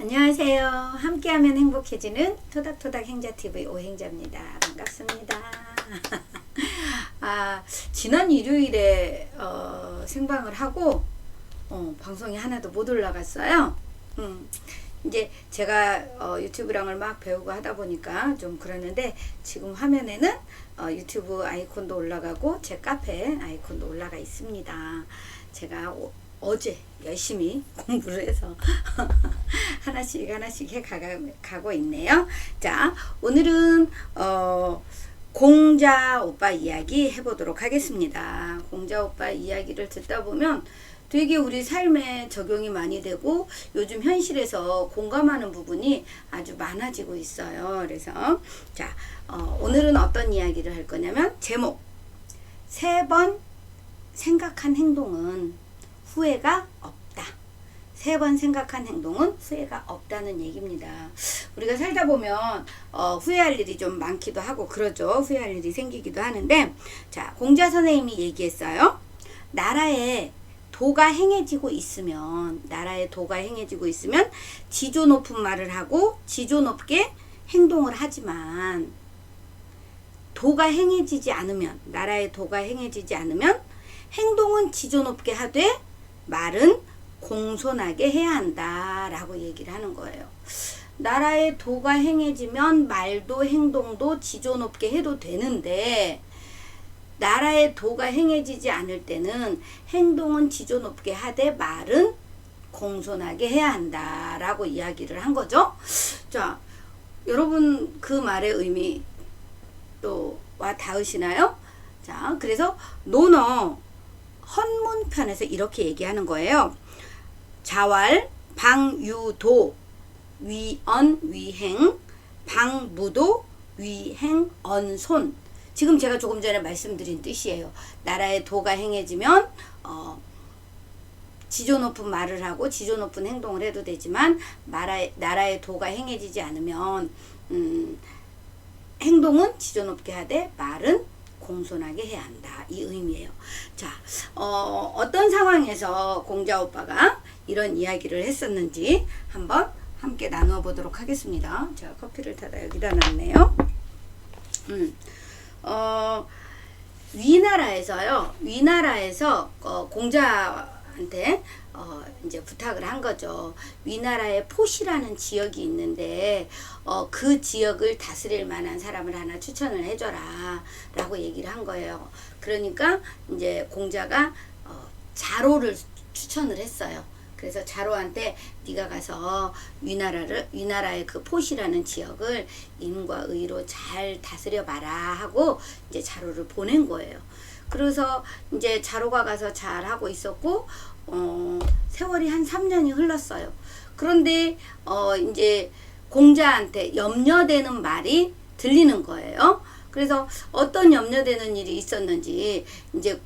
안녕하세요. 함께하면 행복해지는 토닥토닥 행자TV 오행자입니다. 반갑습니다. 아, 지난 일요일에 어, 생방을 하고 어, 방송이 하나도 못 올라갔어요. 음, 이제 제가 어, 유튜브랑을 막 배우고 하다 보니까 좀 그러는데 지금 화면에는 어, 유튜브 아이콘도 올라가고 제 카페 아이콘도 올라가 있습니다. 제가 오- 어제 열심히 공부를 해서 하나씩 하나씩 해 가가, 가고 있네요. 자, 오늘은 어, 공자 오빠 이야기 해보도록 하겠습니다. 공자 오빠 이야기를 듣다 보면 되게 우리 삶에 적용이 많이 되고 요즘 현실에서 공감하는 부분이 아주 많아지고 있어요. 그래서 자, 어, 오늘은 어떤 이야기를 할 거냐면 제목 세 번 생각한 행동은 후회가 없다. 세 번 생각한 행동은 후회가 없다는 얘기입니다. 우리가 살다 보면 어, 후회할 일이 좀 많기도 하고 그러죠. 후회할 일이 생기기도 하는데 자 공자 선생님이 얘기했어요. 나라에 도가 행해지고 있으면 나라에 도가 행해지고 있으면 지조 높은 말을 하고 지조 높게 행동을 하지만 도가 행해지지 않으면 나라의 도가 행해지지 않으면 행동은 지조 높게 하되 말은 공손하게 해야 한다 라고 얘기를 하는 거예요. 나라의 도가 행해지면 말도 행동도 지조 높게 해도 되는데 나라의 도가 행해지지 않을 때는 행동은 지조 높게 하되 말은 공손하게 해야 한다 라고 이야기를 한 거죠. 자, 여러분 그 말의 의미 또 와 닿으시나요? 자, 그래서 논어 헌문편에서 이렇게 얘기하는 거예요. 자왈, 방유도, 위언, 위행, 방무도, 위행, 언손. 지금 제가 조금 전에 말씀드린 뜻이에요. 나라의 도가 행해지면 어, 지조 높은 말을 하고 지조 높은 행동을 해도 되지만 나라의, 나라의 도가 행해지지 않으면 음, 행동은 지조 높게 하되 말은 공손하게 해야 한다. 이 의미예요. 자, 어, 어떤 상황에서 공자 오빠가 이런 이야기를 했었는지 한번 함께 나누어 보도록 하겠습니다. 제가 커피를 타다 여기다 놨네요. 음, 어, 위나라에서요. 위나라에서 어, 공자 한테 어, 이제 부탁을 한 거죠. 위나라에 포시라는 지역이 있는데 어, 그 지역을 다스릴 만한 사람을 하나 추천을 해줘라 라고 얘기를 한 거예요. 그러니까 이제 공자가 어, 자로를 추천을 했어요. 그래서 자로한테 네가 가서 위나라를 위나라의 그 포시라는 지역을 인과 의로 잘 다스려 봐라 하고 이제 자로를 보낸 거예요. 그래서 이제 자로가 가서 잘 하고 있었고 어, 세월이 한 3년이 흘렀어요. 그런데 어, 이제 공자한테 염려되는 말이 들리는 거예요. 그래서 어떤 염려되는 일이 있었는지 이제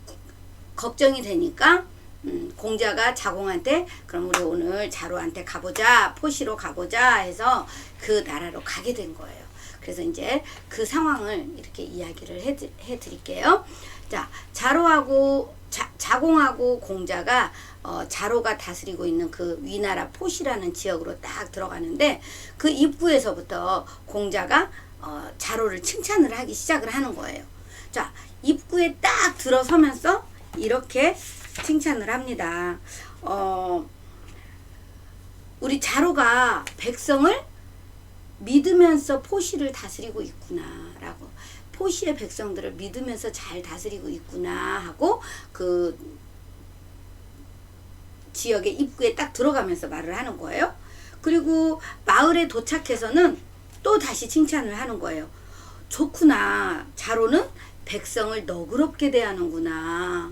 걱정이 되니까 음, 공자가 자공한테 그럼 우리 오늘 자로한테 가보자 포시로 가보자 해서 그 나라로 가게 된 거예요. 그래서 이제 그 상황을 이렇게 이야기를 해, 해 드릴게요. 자 자로하고 자, 자공하고 공자가 어, 자로가 다스리고 있는 그 위나라 포시라는 지역으로 딱 들어가는데 그 입구에서부터 공자가 어, 자로를 칭찬을 하기 시작을 하는 거예요. 자 입구에 딱 들어서면서 이렇게 칭찬을 합니다. 어, 우리 자로가 백성을 믿으면서 포시를 다스리고 있구나라고 포시의 백성들을 믿으면서 잘 다스리고 있구나 하고 그 지역의 입구에 딱 들어가면서 말을 하는 거예요. 그리고 마을에 도착해서는 또 다시 칭찬을 하는 거예요. 좋구나. 자로는 백성을 너그럽게 대하는구나.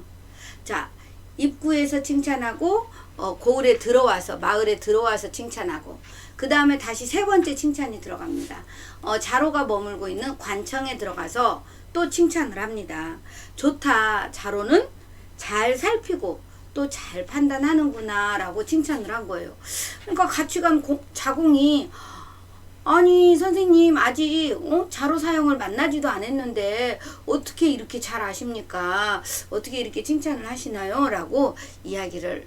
자, 입구에서 칭찬하고 어, 고을에 들어와서 마을에 들어와서 칭찬하고 그 다음에 다시 세 번째 칭찬이 들어갑니다. 어, 자로가 머물고 있는 관청에 들어가서 또 칭찬을 합니다. 좋다. 자로는 잘 살피고 또 잘 판단하는구나 라고 칭찬을 한 거예요. 그러니까 간 고- 자공이 아니 선생님 아직 어? 자로 사용을 만나지도 않았는데 어떻게 이렇게 잘 아십니까? 어떻게 이렇게 칭찬을 하시나요? 라고 이야기를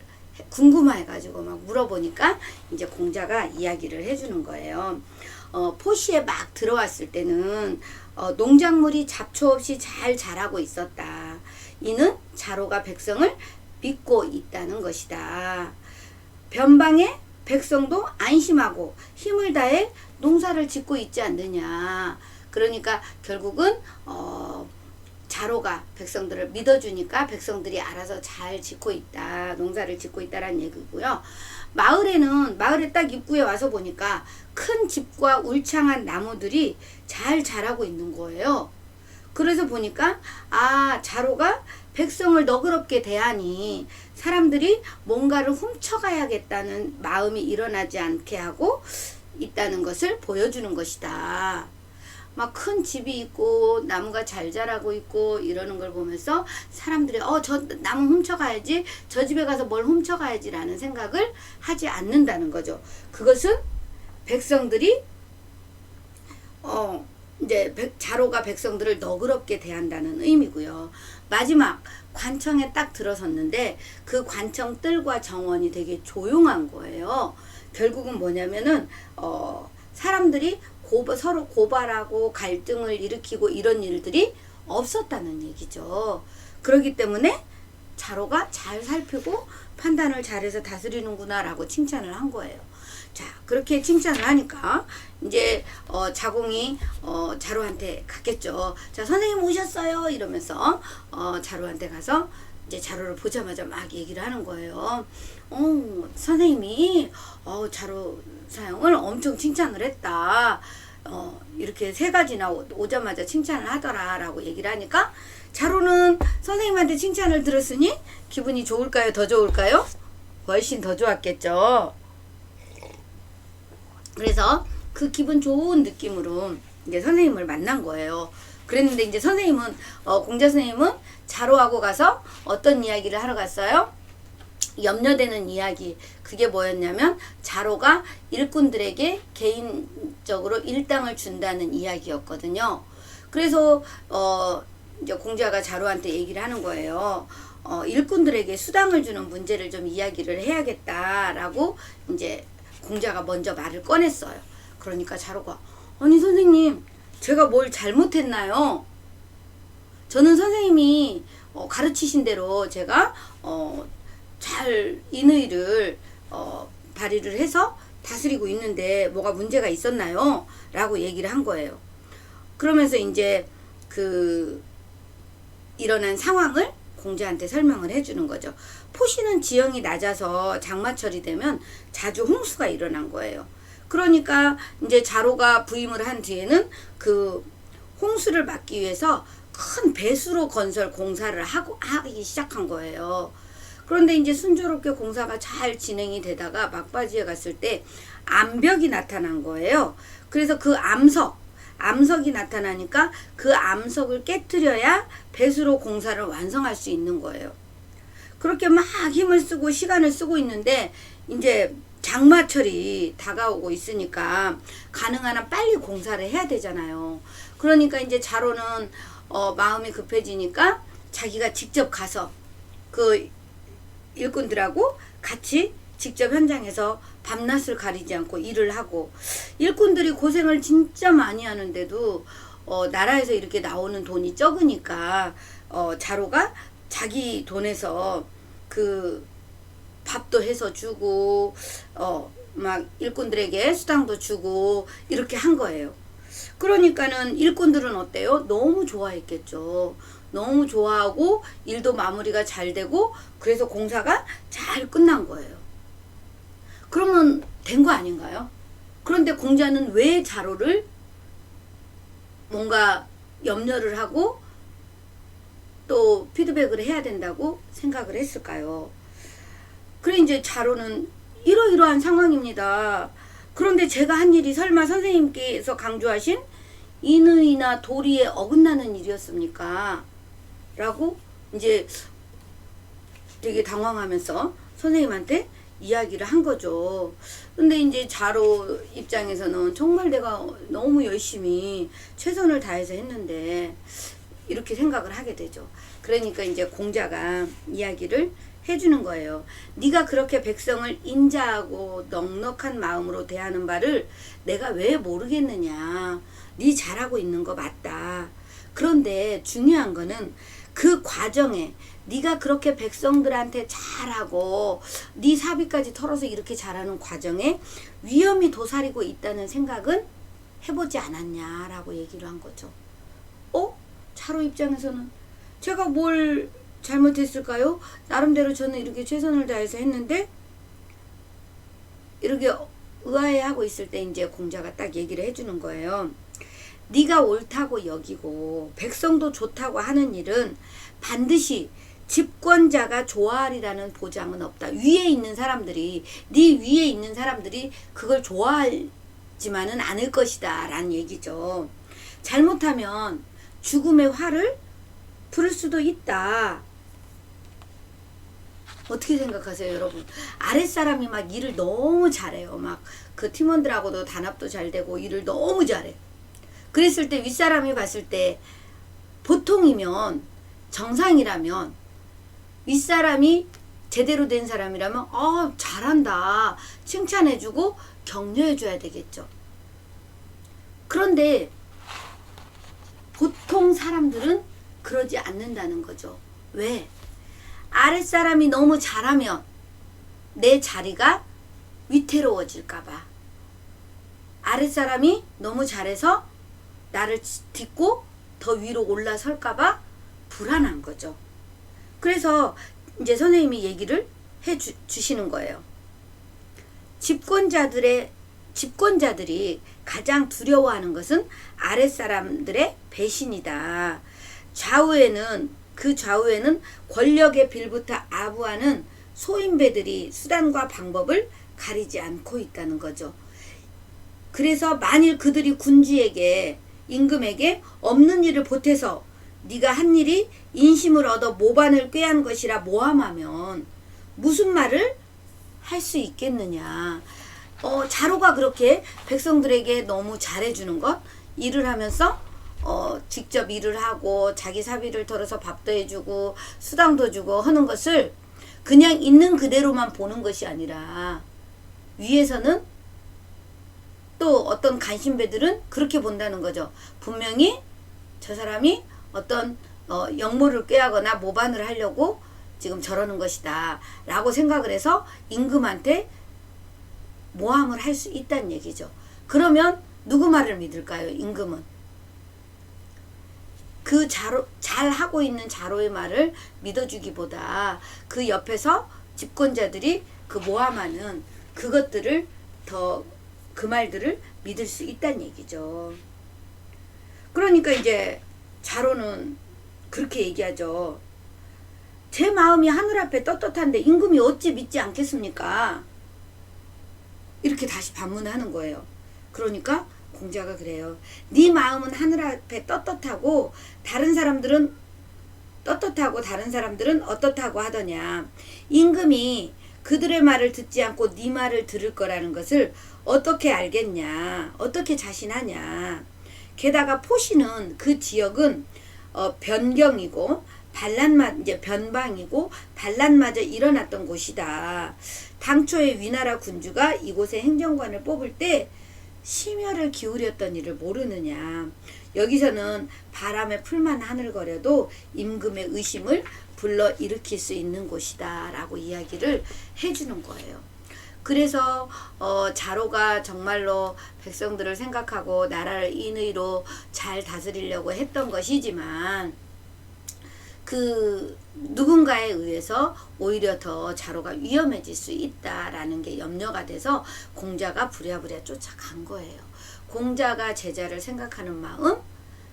궁금해가지고 막 물어보니까 이제 공자가 이야기를 해주는 거예요. 어, 포시에 막 들어왔을 때는 어, 농작물이 잡초 없이 잘 자라고 있었다. 이는 자로가 백성을 믿고 있다는 것이다. 변방에 백성도 안심하고 힘을 다해 농사를 짓고 있지 않느냐. 그러니까 결국은 어, 자로가 백성들을 믿어주니까 백성들이 알아서 잘 짓고 있다. 농사를 짓고 있다라는 얘기고요. 마을에는 마을에 딱 입구에 와서 보니까 큰 집과 울창한 나무들이 잘 자라고 있는 거예요. 그래서 보니까 아 자로가 백성을 너그럽게 대하니 사람들이 뭔가를 훔쳐가야겠다는 마음이 일어나지 않게 하고 있다는 것을 보여주는 것이다. 막 큰 집이 있고 나무가 잘 자라고 있고 이러는 걸 보면서 사람들이 어 저 나무 훔쳐가야지 저 집에 가서 뭘 훔쳐가야지라는 생각을 하지 않는다는 거죠. 그것은 백성들이 어 이제 백, 자로가 백성들을 너그럽게 대한다는 의미고요. 마지막 관청에 딱 들어섰는데 그 관청 뜰과 정원이 되게 조용한 거예요. 결국은 뭐냐면은 어 사람들이 고바, 서로 고발하고 갈등을 일으키고 이런 일들이 없었다는 얘기죠. 그렇기 때문에 자로가 잘 살피고 판단을 잘해서 다스리는구나라고 칭찬을 한 거예요. 자, 그렇게 칭찬을 하니까 이제 어, 자공이 어, 자로한테 갔겠죠. 자, 선생님 오셨어요. 이러면서 어, 자로한테 가서 이제 자로를 보자마자 막 얘기를 하는 거예요. 어, 선생님이 어, 자로 사용을 엄청 칭찬을 했다. 어, 이렇게 세 가지나 오- 오자마자 칭찬을 하더라라고 얘기를 하니까 자로는 선생님한테 칭찬을 들었으니 기분이 좋을까요? 더 좋을까요? 훨씬 더 좋았겠죠. 그래서 그 기분 좋은 느낌으로 이제 선생님을 만난 거예요. 그랬는데 이제 선생님은 어, 공자 선생님은 자로하고 가서 어떤 이야기를 하러 갔어요? 염려되는 이야기 그게 뭐였냐면 자로가 일꾼들에게 개인적으로 일당을 준다는 이야기였거든요. 그래서 어 이제 공자가 자로한테 얘기를 하는 거예요. 어 일꾼들에게 수당을 주는 문제를 좀 이야기를 해야겠다라고 이제 공자가 먼저 말을 꺼냈어요. 그러니까 자로가 아니 선생님 제가 뭘 잘못했나요? 저는 선생님이 어, 가르치신 대로 제가 어, 잘 인의를 어, 발휘를 해서 다스리고 있는데 뭐가 문제가 있었나요? 라고 얘기를 한 거예요. 그러면서 이제 그 일어난 상황을 공자한테 설명을 해주는 거죠. 포시는 지형이 낮아서 장마철이 되면 자주 홍수가 일어난 거예요. 그러니까 이제 자로가 부임을 한 뒤에는 그 홍수를 막기 위해서 큰 배수로 건설 공사를 하고 하기 시작한 거예요. 그런데 이제 순조롭게 공사가 잘 진행이 되다가 막바지에 갔을 때 암벽이 나타난 거예요. 그래서 그 암석, 암석이 나타나니까 그 암석을 깨뜨려야 배수로 공사를 완성할 수 있는 거예요. 그렇게 막 힘을 쓰고 시간을 쓰고 있는데 이제 장마철이 다가오고 있으니까 가능한 한 빨리 공사를 해야 되잖아요. 그러니까 이제 자로는 어, 마음이 급해지니까 자기가 직접 가서 그 일꾼들하고 같이 직접 현장에서 밤낮을 가리지 않고 일을 하고 일꾼들이 고생을 진짜 많이 하는데도 어, 나라에서 이렇게 나오는 돈이 적으니까 어, 자로가 자기 돈에서 그 밥도 해서 주고 어 막 일꾼들에게 수당도 주고 이렇게 한 거예요. 그러니까는 일꾼들은 어때요? 너무 좋아했겠죠. 너무 좋아하고 일도 마무리가 잘 되고 그래서 공사가 잘 끝난 거예요. 그러면 된 거 아닌가요? 그런데 공자는 왜 자로를 뭔가 염려를 하고 또 피드백을 해야 된다고 생각을 했을까요? 그래 이제 자로는 이러이러한 상황입니다. 그런데 제가 한 일이 설마 선생님께서 강조하신 인의나 도리에 어긋나는 일이었습니까? 라고 이제 되게 당황하면서 선생님한테 이야기를 한 거죠. 근데 이제 자로 입장에서는 정말 내가 너무 열심히 최선을 다해서 했는데 이렇게 생각을 하게 되죠. 그러니까 이제 공자가 이야기를 해주는 거예요. 네가 그렇게 백성을 인자하고 넉넉한 마음으로 대하는 바를 내가 왜 모르겠느냐. 네 잘하고 있는 거 맞다. 그런데 중요한 거는 그 과정에 네가 그렇게 백성들한테 잘하고 네 사비까지 털어서 이렇게 잘하는 과정에 위험이 도사리고 있다는 생각은 해보지 않았냐라고 얘기를 한 거죠. 어? 차로 입장에서는 제가 뭘 잘못했을까요? 나름대로 저는 이렇게 최선을 다해서 했는데 이렇게 의아해하고 있을 때 이제 공자가 딱 얘기를 해주는 거예요. 네가 옳다고 여기고 백성도 좋다고 하는 일은 반드시 집권자가 좋아하리라는 보장은 없다. 위에 있는 사람들이 네 위에 있는 사람들이 그걸 좋아하지만은 않을 것이다 라는 얘기죠. 잘못하면 죽음의 화를 부를 수도 있다. 어떻게 생각하세요, 여러분? 아랫사람이 막 일을 너무 잘해요. 막 그 팀원들하고도 단합도 잘 되고 일을 너무 잘해. 그랬을 때 윗사람이 봤을 때 보통이면 정상이라면 윗사람이 제대로 된 사람이라면 어 잘한다 칭찬해주고 격려해줘야 되겠죠. 그런데 보통 사람들은 그러지 않는다는 거죠. 왜? 아랫사람이 너무 잘하면 내 자리가 위태로워질까봐. 아랫사람이 너무 잘해서 나를 딛고 더 위로 올라설까봐 불안한 거죠. 그래서 이제 선생님이 얘기를 해 주, 주시는 거예요. 집권자들의 집권자들이 가장 두려워하는 것은 아랫사람들의 배신이다. 좌우에는 그 좌우에는 권력의 빌부터 아부하는 소인배들이 수단과 방법을 가리지 않고 있다는 거죠. 그래서 만일 그들이 군주에게 임금에게 없는 일을 보태서 네가 한 일이 인심을 얻어 모반을 꾀한 것이라 모함하면 무슨 말을 할 수 있겠느냐. 어, 자로가 그렇게 백성들에게 너무 잘해주는 것, 일을 하면서 어, 직접 일을 하고 자기 사비를 털어서 밥도 해주고 수당도 주고 하는 것을 그냥 있는 그대로만 보는 것이 아니라 위에서는 또 어떤 간신배들은 그렇게 본다는 거죠. 분명히 저 사람이 어떤 어, 역모를 꾀하거나 모반을 하려고 지금 저러는 것이다. 라고 생각을 해서 임금한테 모함을 할 수 있다는 얘기죠. 그러면 누구 말을 믿을까요? 임금은. 그 자로, 잘 하고 있는 자로의 말을 믿어주기보다 그 옆에서 집권자들이 그 모함하는 그것들을 더 그 말들을 믿을 수 있다는 얘기죠. 그러니까 이제 자로는 그렇게 얘기하죠. 제 마음이 하늘 앞에 떳떳한데 임금이 어찌 믿지 않겠습니까? 이렇게 다시 반문하는 거예요. 그러니까 공자가 그래요. 네 마음은 하늘 앞에 떳떳하고 다른 사람들은 떳떳하고 다른 사람들은 어떻다고 하더냐. 임금이 그들의 말을 듣지 않고 네 말을 들을 거라는 것을 어떻게 알겠냐. 어떻게 자신하냐. 게다가 포시는 그 지역은 어, 변경이고 반란마 이제 변방이고 반란마저 일어났던 곳이다. 당초에 위나라 군주가 이곳에 행정관을 뽑을 때 심혈을 기울였던 일을 모르느냐. 여기서는 바람에 풀만 하늘거려도 임금의 의심을 불러 일으킬 수 있는 곳이다. 라고 이야기를 해주는 거예요. 그래서 어, 자로가 정말로 백성들을 생각하고 나라를 인의로 잘 다스리려고 했던 것이지만 그 누군가에 의해서 오히려 더 자로가 위험해질 수 있다라는 게 염려가 돼서 공자가 부랴부랴 쫓아간 거예요. 공자가 제자를 생각하는 마음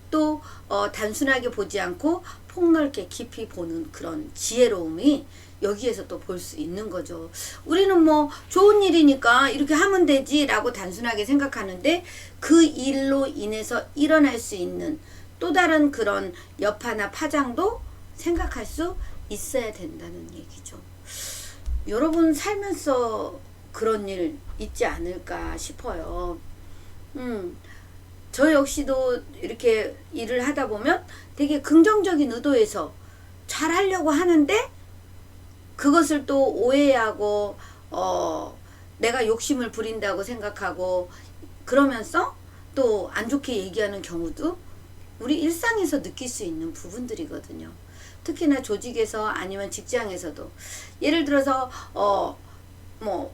또 어, 단순하게 보지 않고 폭넓게 깊이 보는 그런 지혜로움이 여기에서 또 볼 수 있는 거죠. 우리는 뭐 좋은 일이니까 이렇게 하면 되지라고 단순하게 생각하는데 그 일로 인해서 일어날 수 있는 또 다른 그런 여파나 파장도 생각할 수 있어야 된다는 얘기죠. 여러분 살면서 그런 일 있지 않을까 싶어요. 음, 저 역시도 이렇게 일을 하다 보면 되게 긍정적인 의도에서 잘 하려고 하는데 그것을 또 오해하고 어 내가 욕심을 부린다고 생각하고 그러면서 또 안 좋게 얘기하는 경우도 우리 일상에서 느낄 수 있는 부분들이거든요. 특히나 조직에서 아니면 직장에서도 예를 들어서 어 뭐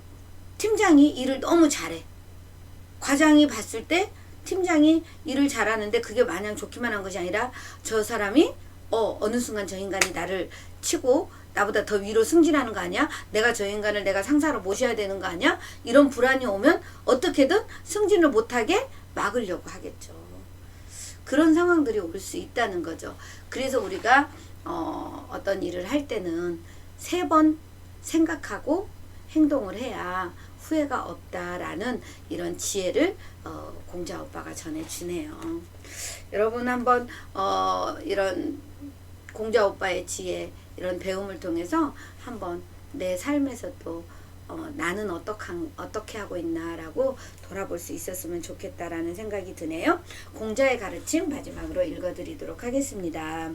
팀장이 일을 너무 잘해. 과장이 봤을 때 팀장이 일을 잘하는데 그게 마냥 좋기만 한 것이 아니라 저 사람이 어 어느 순간 저 인간이 나를 치고 나보다 더 위로 승진하는 거 아니야? 내가 저 인간을 내가 상사로 모셔야 되는 거 아니야? 이런 불안이 오면 어떻게든 승진을 못하게 막으려고 하겠죠. 그런 상황들이 올 수 있다는 거죠. 그래서 우리가 어, 어떤 일을 할 때는 세 번 생각하고 행동을 해야 후회가 없다라는 이런 지혜를 어, 공자 오빠가 전해주네요. 여러분 한번 어, 이런 공자 오빠의 지혜 이런 배움을 통해서 한번 내 삶에서도 어, 나는 어떻게, 어떻게 하고 있나라고 돌아볼 수 있었으면 좋겠다라는 생각이 드네요. 공자의 가르침 마지막으로 읽어드리도록 하겠습니다.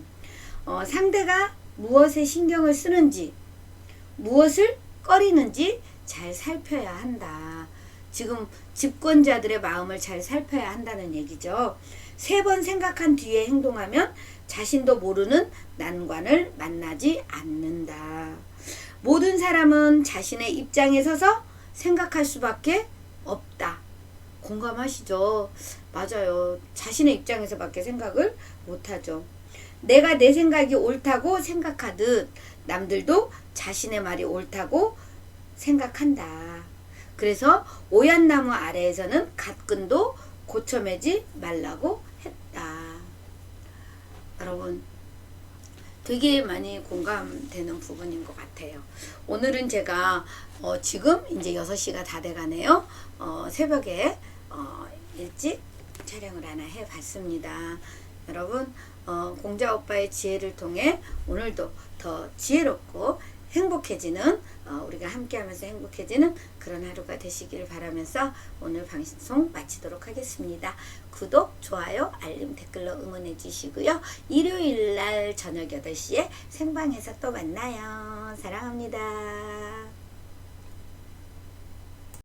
어, 상대가 무엇에 신경을 쓰는지, 무엇을 꺼리는지 잘 살펴야 한다. 지금 집권자들의 마음을 잘 살펴야 한다는 얘기죠. 세 번 생각한 뒤에 행동하면 자신도 모르는 난관을 만나지 않는다. 모든 사람은 자신의 입장에 서서 생각할 수밖에 없다. 공감하시죠? 맞아요. 자신의 입장에서밖에 생각을 못하죠. 내가 내 생각이 옳다고 생각하듯 남들도 자신의 말이 옳다고 생각한다. 그래서 오얏나무 아래에서는 갓근도 고쳐매지 말라고 했다. 여러분, 되게 많이 공감되는 부분인 것 같아요. 오늘은 제가 어, 지금 이제 6시가 다 돼가네요. 어, 새벽에 어, 일찍 촬영을 하나 해봤습니다. 여러분, 어, 공자 오빠의 지혜를 통해 오늘도 더 지혜롭고 행복해지는 어, 우리가 함께하면서 행복해지는 그런 하루가 되시길 바라면서 오늘 방송 마치도록 하겠습니다. 구독, 좋아요, 알림, 댓글로 응원해 주시고요. 일요일 날 저녁 8시에 생방에서 또 만나요. 사랑합니다.